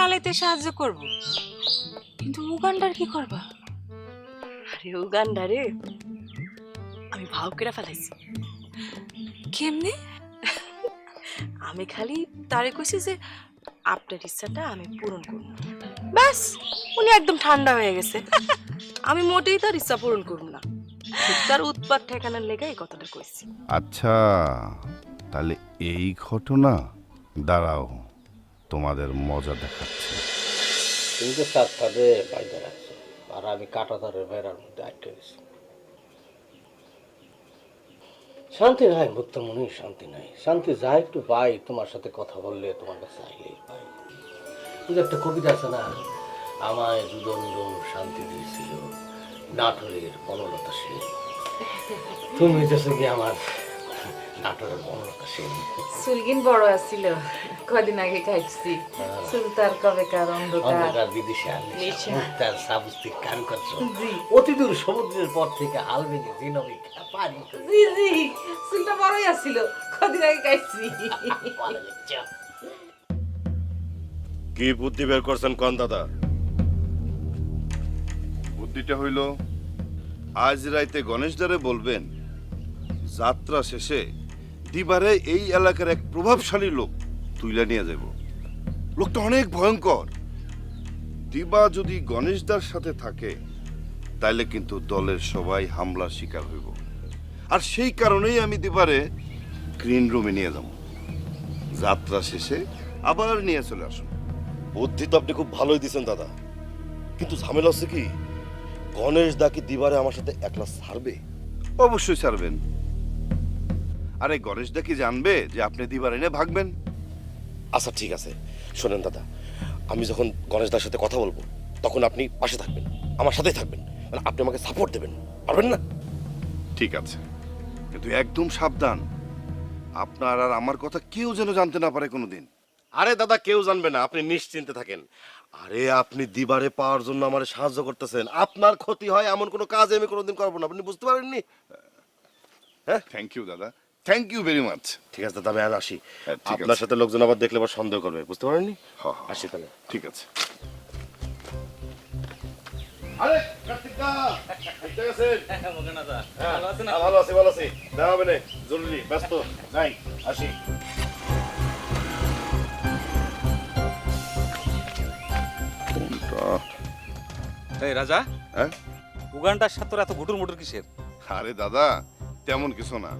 পালাইতে সাহায্য করব। কিন্তু উগান্ডার কি করবা? আরে উগান্ডা রে আমি ভাও করে ফেলাইছি। কেমনে? আমি খালি তারে কইছি যে আপনার ইচ্ছাটা আমি পূরণ করব। ব্যাস উনি একদম ঠান্ডা হয়ে গেছে। আমি মোটেই তার ইচ্ছা পূরণ করব না। তার উৎপাত ঠেকানোর লেগে এই কথাটা কইছি। আচ্ছা তাহলে এই ঘটনা দাঁড়াও। তোমাদের মজা দেখাচ্ছি। তুমি তো সাতটাতে বাইরে রাখছো আর আমি মধ্যে আটকে গেছি। শান্তি নাই মুক্তমণি শান্তি নাই। শান্তি যা একটু পাই, তোমার সাথে কথা বললে তোমার কাছে আইলেই পাই। কিন্তু একটা কবিতা আছে না, আমায় দুদণ্ডন শান্তি দিয়েছিল, নাটোরের বনলতা সেন। তুমি কি আমার সুলগিন বড় আছিল কদিন আগে খাইছি। সুলতার অন্ধকার? অন্ধকার বিদেশে। মুক্তার সাবুস্তিক কারুকার্য সমুদ্রের পর থেকে আলবেনি জিনবিক পারি জি জি। সুলটা বড়ই আছিল কদিন আগে খাইছি। কি বুদ্ধি বের করছেন কন দাদা? বুদ্ধিটা হইল আজ রাইতে গণেশ গণেশদারে বলবেন যাত্রা শেষে দিবারে এই এলাকার এক প্রভাবশালী লোক তুইলা নিয়ে যাব লোকটা অনেক ভয়ঙ্কর। দিবা যদি গণেশদার সাথে থাকে তাইলে কিন্তু দলের সবাই হামলার শিকার হইব। আর সেই কারণেই আমি দিবারে গ্রিন রুমে নিয়ে যাব। যাত্রা শেষে আবার নিয়ে চলে আসুন। বুদ্ধি তো আপনি খুব ভালোই দিচ্ছেন দাদা। কিন্তু ঝামেলা হচ্ছে কি? গণেশ দা কি দিবারে আমার সাথে একলা ছাড়বে? অবশ্যই ছাড়বেন। আরে গণেশদা কি জানবে যে আপনি দিবার এনে ভাগবেন? আচ্ছা ঠিক আছে। শোনেন দাদা আমি যখন গণেশ দার সাথে কথা বলব তখন আপনি পাশে থাকবেন আমার সাথেই থাকবেন। মানে আপনি আমাকে সাপোর্ট দেবেন পারবেন না? ঠিক আছে কিন্তু একদম সাবধান। আপনার আর আমার কথা কেউ যেন জানতে না পারে কোনোদিন। আরে দাদা কেউ জানবে না আপনি নিশ্চিন্তে থাকেন। আরে আপনি দিবারে পাওয়ার জন্য আমার সাহায্য করতেছেন। আপনার ক্ষতি হয় এমন কোনো কাজ আমি কোনোদিন করব না আপনি বুঝতে পারেননি? হ্যাঁ? থ্যাংক ইউ দাদা। থ্যাংক ইউ ভেরি মাচ ঠিক আছে দাদা আমি আর আসি। হ্যাঁ, আপনার সাথে লোকজন আবার দেখলে আবার সন্দেহ করবে বুঝতে পারেননি? হ্যাঁ, হ্যাঁ। আসি তাহলে। ঠিক আছে। আরে কার্তিক দা ঠিক আছে ভালো আছি ভালো আছি। দেখা হবে জরুরি ব্যস্ত। নাই আসি। এই রাজা হ্যাঁ? উগান্ডার সাথে এত ঘুটুর মুটুর কিসের? আরে দাদা তেমন কিছু না।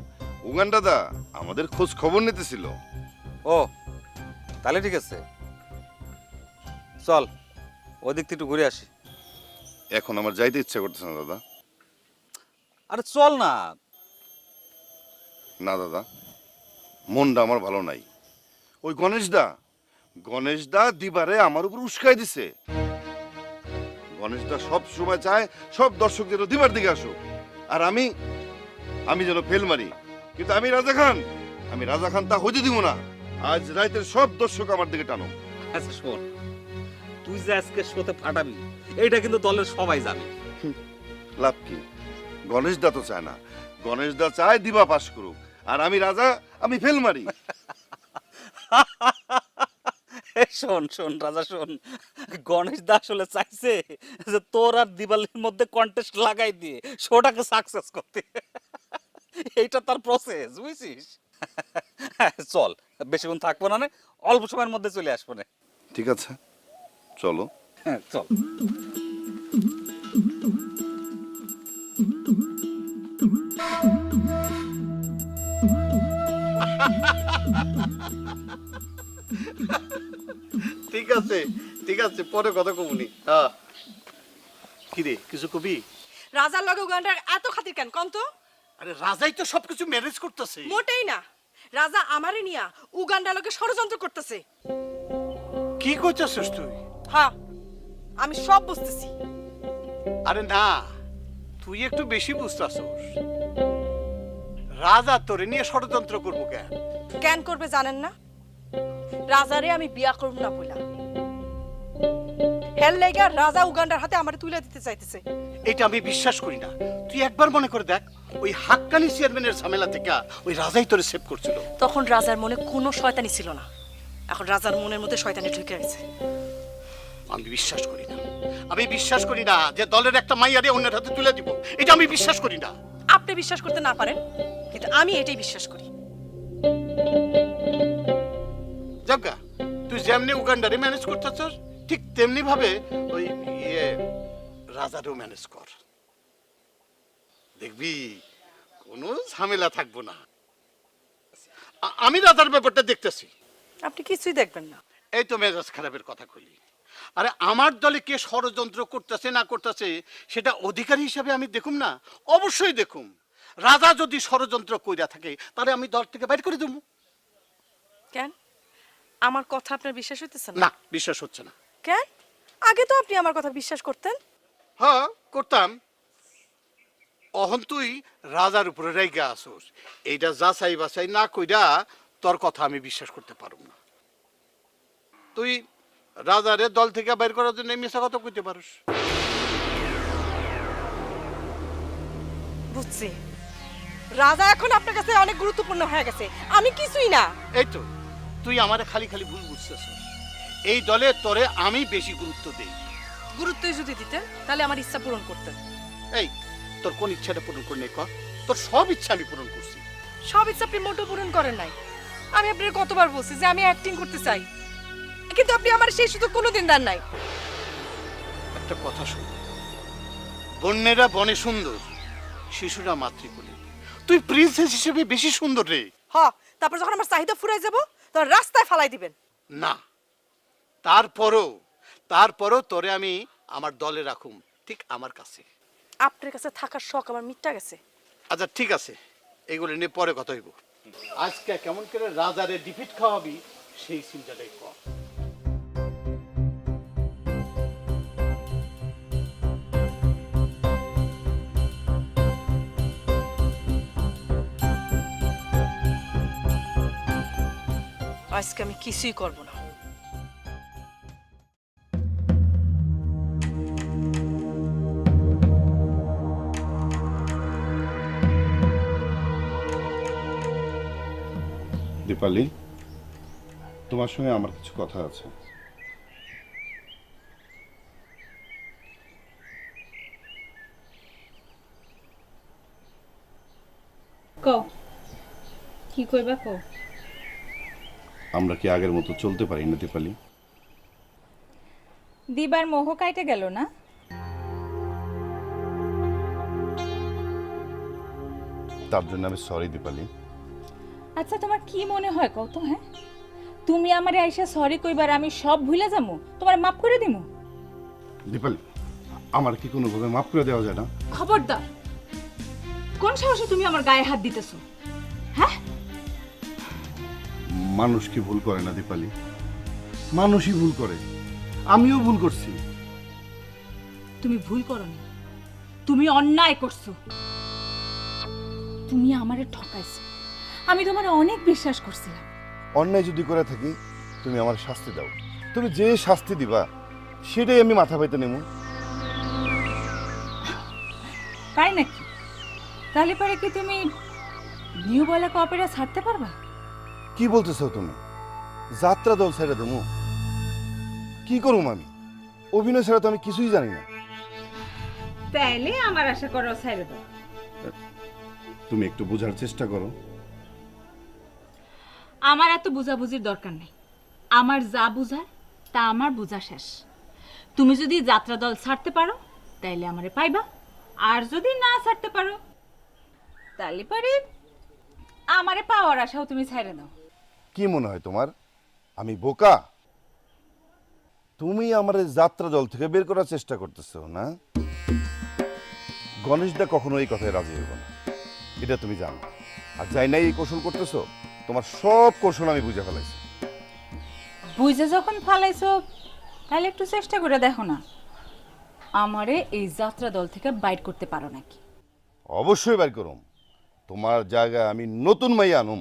উগান্ডা দা আমাদের খোঁজ খবর নিতেছিল। ও তাহলে ঠিক আছে। চল ওদিক থেকে একটু ঘুরে আসি। এখন আমার যাইতে ইচ্ছা করতেছে না দাদা। আরে চল না। না দাদা মনটা আমার ভালো নাই। ওই গণেশ দা গণেশ দা দিবারে আমার উপর উস্কাই দিছে। গণেশ দা সব সময় চায় সব দর্শক যেন দিবার দিকে আসুক। আর আমি আমি যেন ফেল মারি কিন্তু আমি রাজা খান। আমি রাজা খান তা হতে দিব না। আজ রাইতের সব দর্শক আমার দিকে টানো। আচ্ছা শোন। তুই যে আজকে শোতে ফাটাবি এইটা কিন্তু দলের সবাই জানে। লাভ কি? গণেশ দা তো চায় না। গণেশ দা চায় দিবা পাস করুক। আর আমি রাজা আমি ফেল মারি। শোন শোন রাজা শোন। গণেশ দা আসলে চাইছে যে তোর আর দিবালির মধ্যে কন্টেস্ট লাগাই দিয়ে শোটাকে সাকসেস করতে। এইটা তার প্রসেস বুঝছিস? চল বেশিক্ষণ থাকব না অল্প সময়ের মধ্যে চলে আসব না। ঠিক আছে চলো। হ্যাঁ চল। ঠিক আছে ঠিক আছে পরে কথা কমুনি হ্যাঁ কিরে কিছু কবি? রাজার লগে উগান্ডার এত খাতির কেন? কম তো। আরে রাজাই তো সবকিছু ম্যানেজ করতেছে। মোটেই না। রাজা আমারে নিয়া উগান্ডার লগে ষড়যন্ত্র করতেছে। কি করতেছিস তুই? হ্যাঁ আমি সব বুঝতেছি। আরে না তুই একটু বেশি বুঝতেছস। রাজা তোরে নিয়ে ষড়যন্ত্র করব কেন? কেন করবে জানেন না? রাজারে আমি বিয়া করব না বইলা। হেল লেগা রাজা উগান্ডার হাতে আমারে তুলে দিতে চাইতেছে। এটা আমি বিশ্বাস করি না। তুই একবার মনে করে দেখ ওই হাক্কানি চেয়ারম্যানের ঝামেলা থেকে ওই রাজাই তোরে সেভ করছিল। তখন রাজার মনে কোনো শয়তানি ছিল না। এখন রাজার মনের মধ্যে শয়তানি ঢুকে গেছে। আমি বিশ্বাস করি না। আমি বিশ্বাস করি না যে দলের একটা মাইয়ারে অন্যের হাতে তুলে দিব। এটা আমি বিশ্বাস করি না। আপনি বিশ্বাস করতে না পারেন কিন্তু আমি এটাই বিশ্বাস করি। যাজ্ঞা তুই যেমনি উগান্ডারে ম্যানেজ করতেছস ঠিক তেমনি ভাবে ওই ইয়ে রাজারও ম্যানেজ কর। দেখবি কোনো ঝামেলা থাকব না। আমি রাজার ব্যাপারটা দেখতেছি। আপনি কিছুই দেখবেন না। এই তো মেজাজ খারাপের কথা কইলি। আরে আমার দলে কে ষড়যন্ত্র করতেছে না করতেছে সেটা অধিকারী হিসাবে আমি দেখুম না? অবশ্যই দেখুম। রাজা যদি ষড়যন্ত্র কইরা থাকে তাহলে আমি দল থেকে বাইর করে দেবো কেন? আমার কথা আপনার বিশ্বাস হইতেছে না বিশ্বাস হচ্ছে না। কেন আগে তো আপনি আমার কথা বিশ্বাস করতেন। হ্যাঁ করতাম। অহন তুই রাজার উপরে রেগে আসোস এইটা যাচাই বাছাই না কইরা তোর কথা আমি বিশ্বাস করতে পারব না। তুই রাজারে দল থেকে বাইর করার জন্য মিশা কথা কইতে পারস। বুঝছি। রাজা এখন আপনার কাছে অনেক গুরুত্বপূর্ণ হয়ে গেছে। আমি কিছুই না। এই তো তুই আমারে খালি খালি ভুল বুঝতেছ এই দলে তোরে আমি বেশি গুরুত্ব দেই। গুরুত্বই যদি দিতেন তাহলে আমার ইচ্ছা পূরণ করতেন। এই তোর কোন ইচ্ছাটা পূরণ করে নেই কর তোর সব ইচ্ছা আমি পূরণ করছি। সব ইচ্ছা আপনি মোটেও পূরণ করেন নাই। আমি আপনার কতবার বলছি যে আমি অ্যাক্টিং করতে চাই। কিন্তু আপনি আমার সেই সুযোগ কোনোদিন দেন নাই। একটা কথা শুন। বন্যেরা বনে সুন্দর শিশুরা মাতৃকুলে। তুই প্রিন্সেস হিসেবে বেশি সুন্দর রে। হ তারপর যখন আমার চাহিদা ফুরাই যাব তখন রাস্তায় ফালাই দিবেন। না। তারপরও তারপরও তোরে আমি আমার দলে রাখুম ঠিক আমার কাছে। আপনার কাছে থাকার শখ আমার মিটটা গেছে। আচ্ছা ঠিক আছে এগুলো নিয়ে পরে কথা হইব। আজকে কেমন করে রাজারে ডিফিট খাওয়াবি সেই চিন্তাটাই কর। আজকে আমি কিছুই করব না। দীপালি তোমার সঙ্গে আমার কিছু কথা আছে। কও কি কইবা কও আমরা কি আগের মতো চলতে পারি না দীপালি? দিবার মোহ কাইটে গেল না? তার জন্য আমি সরি দীপালি। আচ্ছা তোমার কি মনে হয় কত হ্যাঁ? তুমি আমারে আইসা সরি কইবার আমি সব ভুলে যামু? তোমার মাফ করে দিমু? দীপালি আমার কি কোনোভাবে মাফ করে দেওয়া যায় না? খবরদার কোন সাহসে তুমি আমার গায়ে হাত দিতেছো? হ্যাঁ? মানুষ কি ভুল করে না দীপালি? মানুষই ভুল করে। আমিও ভুল করছি। তুমি ভুল করনি। তুমি অন্যায় করছ। তুমি আমারে ঠকাইছো। আমি তোমার অনেক বিশ্বাস করছিলাম। অন্যায় যদি করে থাকি তুমি আমার শাস্তি দাও। তুমি যে শাস্তি দিবা সেটাই আমি মাথা পাইতে নেব তাই নাকি? তাহলে পরে কি তুমি নিউ বলা অপেরা ছাড়তে পারবা? কি বলতেছো তুমি? যাত্রা দল ছেড়ে দেবো। কি করুম আমি? অভিনয় ছাড়া তো আমি কিছুই জানি না। তাইলে আমার আশা করো ছাইরে দাও। তুমি একটু বোঝার চেষ্টা করো। আমার এত বুঝাবুঝির দরকার নেই। আমার যা বুঝার, তা আমার বোঝা শেষ। তুমি যদি যাত্রা দল ছাড়তে পারো, তাইলে আমারে পাইবা। আর যদি না ছাড়তে পারো তাহলে পারে আমারে পাওয়ার আশাও তুমি ছাইরে দাও। কি মনে হয় তোমার? আমি বোকা? তুমি আমার যাত্রা দল থেকে বের করার চেষ্টা করতেছো, না? গণেশদা কখনো এই কথায় রাজি হইব না। এটা তুমি জানো। আর যাই নাই এই কৌশল করতেছো তোমার সব কৌশল আমি বুঝে ফেলাইছি। বুঝে যখন ফালাইছো তাহলে একটু চেষ্টা করে দেখো না। আমারে এই যাত্রা দল থেকে বাইট করতে পারো নাকি? অবশ্যই বের করুম। তোমার জায়গায় আমি নতুন মাইয়া আনুম।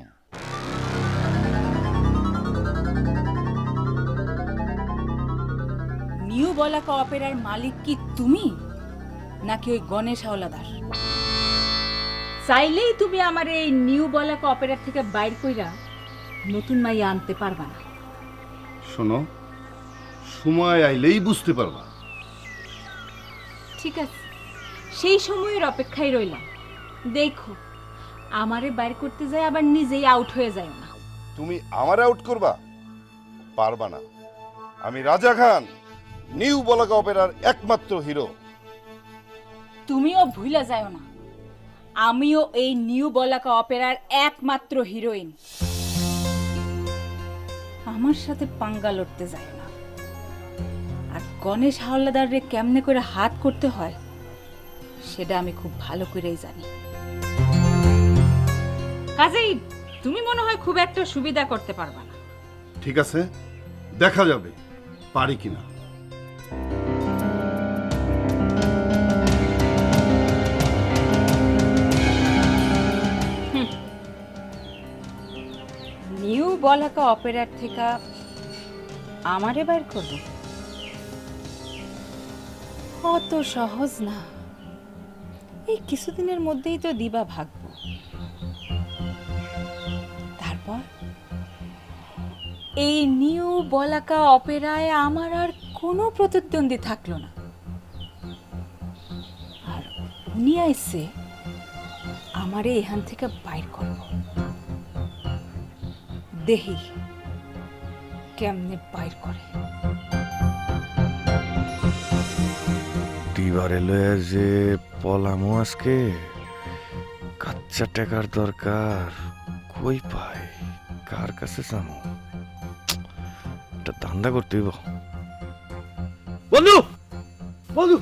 নিউ বলাকা অপেরার মালিক কি তুমি? নাকি ওই গণেশ হাওলাদার? চাইলেই তুমি আমার এই নিউ বলাকা অপেরা থেকে বাইর কইরা নতুন মাইয়া আনতে পারবা না। শোনো সময় আইলেই বুঝতে পারবা। ঠিক আছে সেই সময়ের অপেক্ষায় রইলাম। দেখো আমারে বাইর করতে যায় আবার নিজেই আউট হয়ে যায় না। তুমি আমার আউট করবা? পারবা না। আমি রাজা খান নিউ বলাকা অপেরার একমাত্র হিরো তুমিও ভুলে যায় না। আমিও এই নিউ বলাকা অপেরার একমাত্র হিরোইন। আমার সাথে পাঙ্গা লড়তে যায় না। আর গণেশ হাওলাদারে কেমনে করে হাত করতে হয়, সেটা আমি খুব ভালো করেই জানি। কাজেই তুমি মনে হয় খুব একটা সুবিধা করতে পারবা না। ঠিক আছে, দেখা যাবে, পারি কিনা। বলাকা অপেরার থেকে আমারে বাইর করব? অত সহজ না। এই কিছুদিনের মধ্যেই তো দিবা ভাগবো। তারপর? এই নিউ বলাকা অপেরায় আমার আর কোনো প্রতিদ্বন্দ্বী থাকল না। আর উনি আইসে আমারে এখান থেকে বাইর করব। দেহি কেমনে বাইর করে। দিবারে লয়ে যে পলামো আজকে কাচ্চা টাকার দরকার কই পায় কার কাছে যাব এটা ধান্দা করতে হইব। বন্ধু! বন্ধু!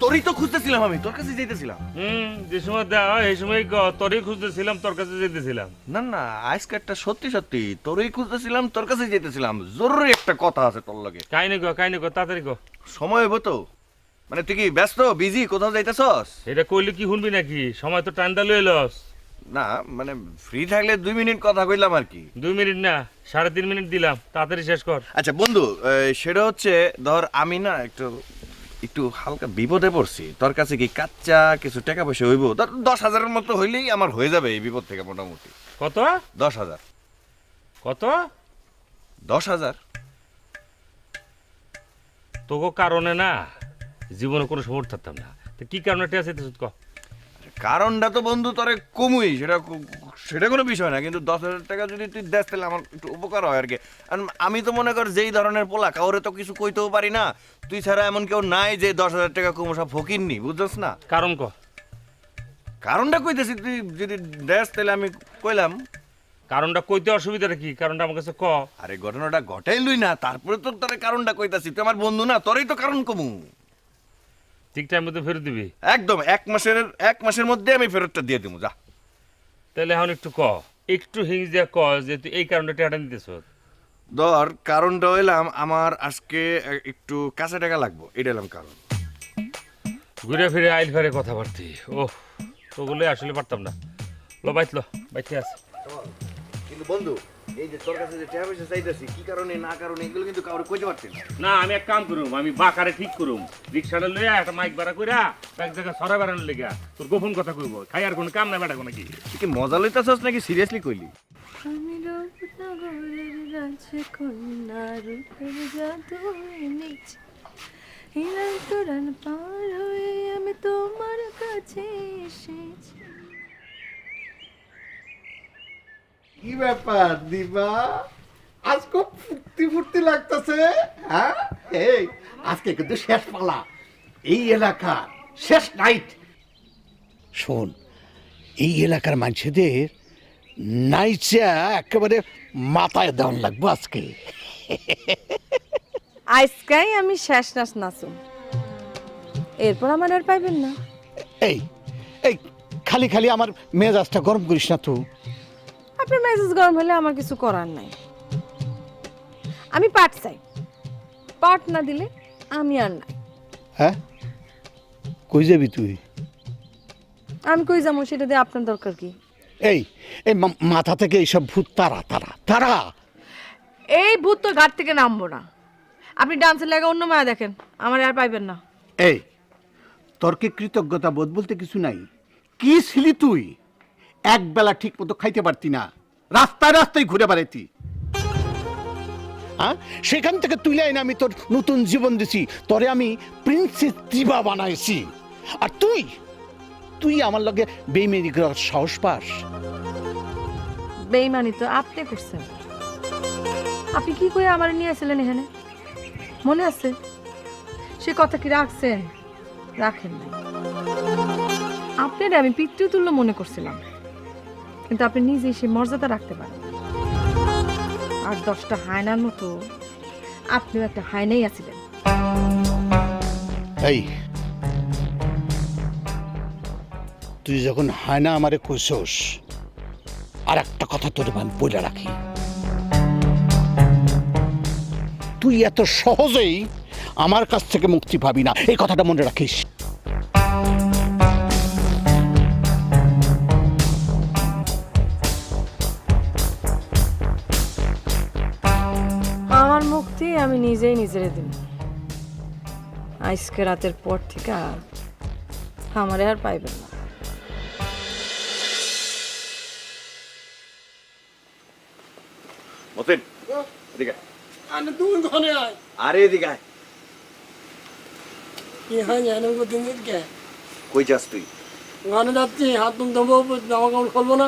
তোরই তো খুঁজতেছিলাম আমি তোর কাছে যেতেছিলাম হুম যে সময় দেওয়া এই সময় গ- তোরই খুঁজতেছিলাম তোর কাছে যেতেছিলাম না না আজকে একটা সত্যি সত্যি তোরই খুঁজতেছিলাম তোর কাছে যেতেছিলাম জরুরি একটা কথা আছে তোর লগে। কাহিনি গো কাহিনি গো তাড়াতাড়ি গো সময় হইব তো। মানে তুই কি ব্যস্ত বিজি কোথাও যাইতেছস? এটা কইলে কি শুনবি নাকি? সময় তো টাইমটা লয়ে লস। না মানে ফ্রি থাকলে দুই মিনিট কথা কইলাম আর কি। দুই মিনিট না সাড়ে তিন মিনিট দিলাম তাড়াতাড়ি শেষ কর। আচ্ছা বন্ধু সেটা হচ্ছে ধর আমি না একটু একটু হালকা বিপদে পড়ছি। তোর কাছে কি কাচ্চা কিছু টাকা পয়সা হইব? ধর দশ হাজারের মতো হইলেই আমার হয়ে যাবে এই বিপদ থেকে মোটামুটি। কত? দশ হাজার। কত? দশ হাজার। তোকে কারণে না জীবনে কোনো সমর্থ থাকতাম না। তো কি কারণে টেয়া চাইতেছ ক? কারণটা তো বন্ধু তোরে কমুই সেটা সেটা কোনো বিষয় না কিন্তু দশ হাজার টাকা যদি তুই দেস তাহলে আমার একটু উপকার হয় আর কি। আর আমি তো মনে কর যেই ধরনের পোলা কাউরে তো কিছু কইতেও পারি না। তুই ছাড়া এমন কেউ নাই যে দশ হাজার টাকা কমো সব ফকিরনি বুঝছস না? কারণ ক? কারণটা কইতেছি তুই যদি দেস তাহলে আমি কইলাম। কারণটা কইতে অসুবিধাটা কি? কারণটা আমার কাছে ক? আরে ঘটনাটা ঘটাইলুই না তারপরে তো তোর কারণটা কইতাছি। তুই আমার বন্ধু না তোরই তো কারণ কমু। ঠিক টাইম মতো ফেরত দিবি? একদম এক মাসের এক মাসের মধ্যে আমি ফেরতটা দিয়ে দেবো যা। তাহলে এখন একটু ক একটু হিংস দিয়া ক যে তুই এই কারণটা টেয়াটা নিতেছ। ধর কারণটা হইলাম আমার আজকে একটু কাঁচা টাকা লাগবো এটা এলাম কারণ। ঘুরে ফিরে আইল ফেরে কথাবার্তি ও তোগুলো আসলে পারতাম না। লো বাইতলো বাইতে আছে। কিন্তু বন্ধু এই যে তোর কাছে যে টাকা পয়সা চাইতেছি কি কারণে না কারণে এগুলো কিন্তু কাউরে কইতে পারছি না। না আমি এক কাম করুম আমি বাকারে ঠিক করুম। রিক্সাটা লইয়া একটা মাইক ভাড়া কইরা এক জায়গায় সরা বেড়ানোর লেগা তোর গোপন কথা কইব। খাই আর কোনো কাম না বেড়া নাকি? তুই কি মজা লইতেছস নাকি? সিরিয়াসলি কইলি। আমি রূপনগরের রাজকন্যা রূপের জাদু এনেছি হিরান তোরান পার হয়ে আমি তোমার কাছে এসেছি। কি ব্যাপার দিবা? আজ খুব ফুর্তি ফুর্তি লাগতেছে হ্যাঁ? এই আজকে কিন্তু শেষ পালা। এই এলাকা শেষ নাইট শোন এই এলাকার মানুষদের নাইচা একেবারে মাথায় দেওয়ান লাগবো আজকে। আজকাই আমি শেষ নাচ নাচুম। এরপর আমার আর পাইবেন না। এই এই খালি খালি আমার মেজাজটা গরম করিস না তুই আপনার মেসেজ গরম হলে আমার কিছু করার নাই। আমি পাট চাই। পাট না দিলে আমি আর নাই। হ্যাঁ? কই যাবি তুই? আমি কই যাব সেটা দিয়ে আপনার দরকার কি? এই এই মা- মাথা থেকে এইসব ভূত তারা তারা তারা! এই ভূত তো ঘাট থেকে নামবো না। আপনি ডান্সের লাগা অন্য মায়া দেখেন আমার আর পাইবেন না। এই তোর কি কৃতজ্ঞতা বোধ বলতে কিছু নাই। কি ছিলি তুই? এক বেলা ঠিক মতো খাইতে পারতি না। রাস্তায় রাস্তায় ঘুরে বেড়াইতি। হ্যাঁ? সেখান থেকে তুলে এনে আমি তোর নতুন জীবন দিছি। তোরে আমি প্রিন্সেস দিবা বানাইছি। আর তুই? তুই আমার লগে বেইমেরি করার সাহস পাস? বেইমানি তো আপনি করছেন। আপনি কি করে আমার নিয়ে আসলেন এখানে? মনে আছে? সে কথা কি রাখছেন? রাখেন নাই। আপনার আমি পিতৃ তুল্য মনে করছিলাম। কিন্তু আপনি নিজেই সেই মর্যাদা রাখতে পারেন। আর দশটা হায়নার মতো আপনিও একটা হায়নাই আছিলেন। এই, তুই যখন হায়না আমারে কইছস আর একটা কথা তোর আমি বলে রাখি। তুই এত সহজেই আমার কাছ থেকে মুক্তি পাবি না। এই কথাটা মনে রাখিস। দিন। আজকে রাতের পর থেকে আমারে আর পাইবেন না। মতিন এদিকে আরে তুমি ঘরে আয়। আরে এদিকে আয়। কি হয় জানো দিন কে কই যাস তুই? ঘরে যাচ্ছি হাত তুম দেবো জামা কাপড় খুলবো না।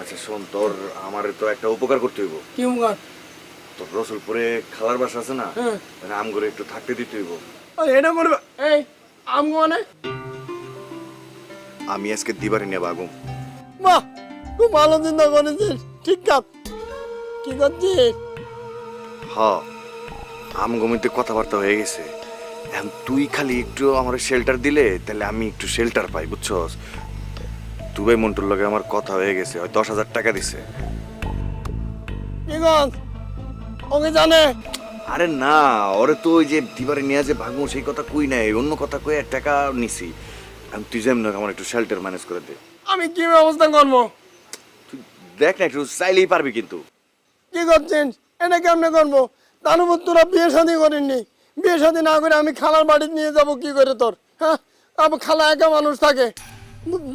আচ্ছা শোন তোর আমার তো একটা উপকার করতে হইব। কি মুখার তোর রসুলপুরে খালার বাসা আছে না আম করে একটু থাকতে দিতে হইব। এটা করবে এই আম মানে? আমি আজকে দিবারে নেব আগুম বাহ খুব ভালো চিন্তা করেছিস ঠিক কাজ কি করছিস? হ আম গমিতে কথাবার্তা হয়ে গেছে। এখন তুই খালি একটু আমার শেল্টার দিলে তাহলে আমি একটু শেল্টার পাই বুঝছস? দুবাই মন্টুর লগে আমার কথা হয়ে গেছে ওই দশ হাজার টাকা দিছে। ওকে জানে। আরে না ওরে তো ওই যে দিবারে নিয়ে যে ভাগবো সেই কথা কই নাই। অন্য কথা কই এক টাকা নিছি। এখন তুই যেমন আমার একটু শেল্টার ম্যানেজ করে দে। আমি কি ব্যবস্থা করব? তুই দেখ না একটু চাইলেই পারবি কিন্তু। কি করছিস? এটা কেমনে করব? তার তোরা বিয়ে শাদী করিনি বিয়ে শাদী না করে আমি খালার বাড়ি নিয়ে যাব কি করে তোর হ্যাঁ? আবার খালা একা মানুষ থাকে।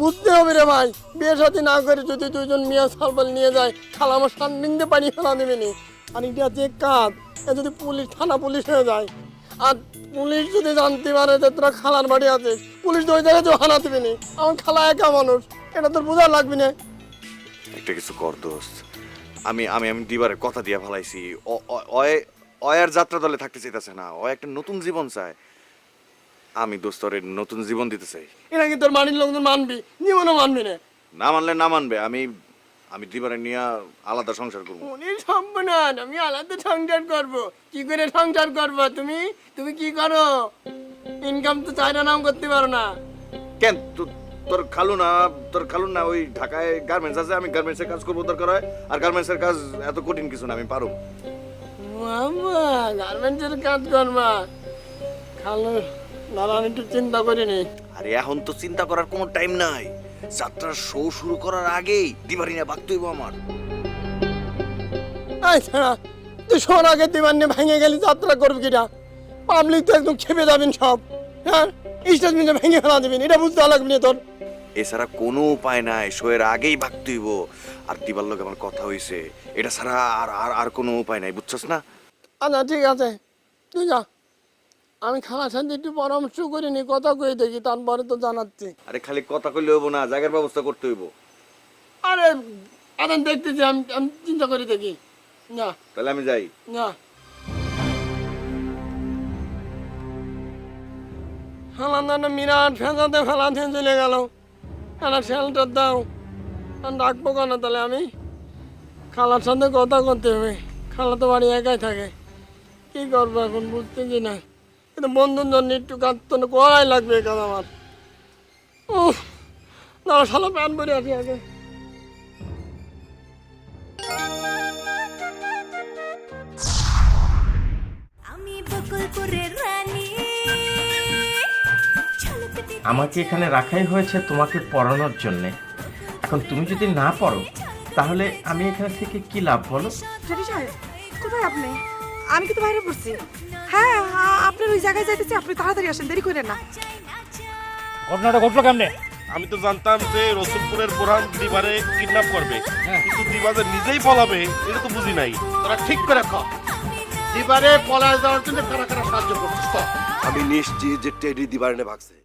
বুঝতে হবে রে ভাই বিয়ে শাদী না করে যদি দুইজন মিয়া সালবাল নিয়ে যায় খালা আমার সান্নিংতে পানি ফেলা দেবে নি। আর এটা যে কাজ এ যদি পুলিশ থানা পুলিশ হয়ে যায় আর পুলিশ যদি জানতে পারে যে তোরা খালার বাড়ি আছিস পুলিশ তো ওই জায়গায় তো হানা দেবে নি। আমার খালা একা মানুষ এটা তোর বোঝা লাগবে না। একটা কিছু কর দোস্ত। আমি আমি আমি দিবারে কথা দিয়ে ফেলাইছি। অয় অয়ার যাত্রা দলে থাকতে চাইতেছে না। ও একটা নতুন জীবন চায়। আমি দোস্তরের নতুন জীবন দিতে চাই। এটা কি তোর বাড়ির লোকজন মানবি? জীবনও মানবি না? না মানলে না মানবে। আমি আমি দিবারে নিয়ে আলাদা সংসার করব। উনি সম্পূর্ণ আমি আলাদা সংসার করব। কি করে সংসার করব তুমি? তুমি কি করো? ইনকাম তো চাইনা নাম করতে পারো না। কেন? তো- তোর খালু না তোর খালু না ওই ঢাকায় গার্মেন্টস আছে আমি গার্মেন্টসের কাজ করব দরকার হয়। আর গার্মেন্টসের কাজ এত কঠিন কিছু না আমি পারো বাবা গার্মেন্টসের কাজ করবা খালো দাঁড়ান একটু চিন্তা করিনি আরে এখন তো চিন্তা করার কোনো টাইম নাই। যাত্রার শো শুরু করার আগেই দিবারি না বাগতে হইব আমার আচ্ছা তুই শোন আগে দিবার নিয়ে ভেঙে গেলি যাত্রা করবি কিটা? পাবলিক তো একদম খেপে যাবেন সব। হ্যাঁ? স্টেজ মিলে ভেঙে ফেলা দিবেন এটা বুঝতে লাগবে না তোর। এছাড়া কোনো উপায় নাই শোয়ের আগেই ভাগতে হইব আর দিবার লোক আমার কথা হইছে এটা ছাড়া আর আর আর কোনো উপায় নাই বুঝছস না? আচ্ছা ঠিক আছে তুই যা। আমি খালার সাথে একটু পরামর্শ করিনি কথা কয়ে দেখি তারপরে তো জানাচ্ছি। আরে খালি কথা কইলে হইব না জায়গার ব্যবস্থা করতে হইব। আরে আরে দেখতেছি আমি আমি চিন্তা করে দেখি। না। তাহলে আমি যাই। না। ফেলান মিরাট ফেঁচাতে ফেলাতে চলে গেল। একটা শেল্টার দাও। ডাকবো কেন তাহলে আমি? খালার সাথে কথা করতে হবে। খালা তো বাড়ি একাই থাকে। কি করব এখন বুঝতেছি না। কিন্তু বন্ধুর জন্য একটু কাজ তো করাই লাগবে কাজ আমার। উহ দাঁড়া শালা প্যান পরে আছি আগে। আমি বকুলপুরের রানী। আমাকে এখানে রাখাই হয়েছে তোমাকে পড়ানোর জন্যে। এখন তুমি যদি না পড়ো তাহলে আমি এখানে থেকে কি লাভ বলো? কোথায় আপনি আমি কিন্তু বাইরে পড়ছি। হ্যাঁ আপনার ওই জায়গায় যাইতেছি আপনি তাড়াতাড়ি আসেন দেরি করেন না। ঘটনাটা ঘটলো কেমনে? আমি তো জানতাম যে রসুলপুরের প্রধান দিবারে কিডন্যাপ করবে। কিন্তু দিবা যে নিজেই পলাবে এটা তো বুঝি নাই। তোরা ঠিক করে খ দিবারে পলায় যাওয়ার জন্য কারা কারা সাহায্য করছিস আমি নিশ্চিত যে টেডি দিবারে ভাগছে।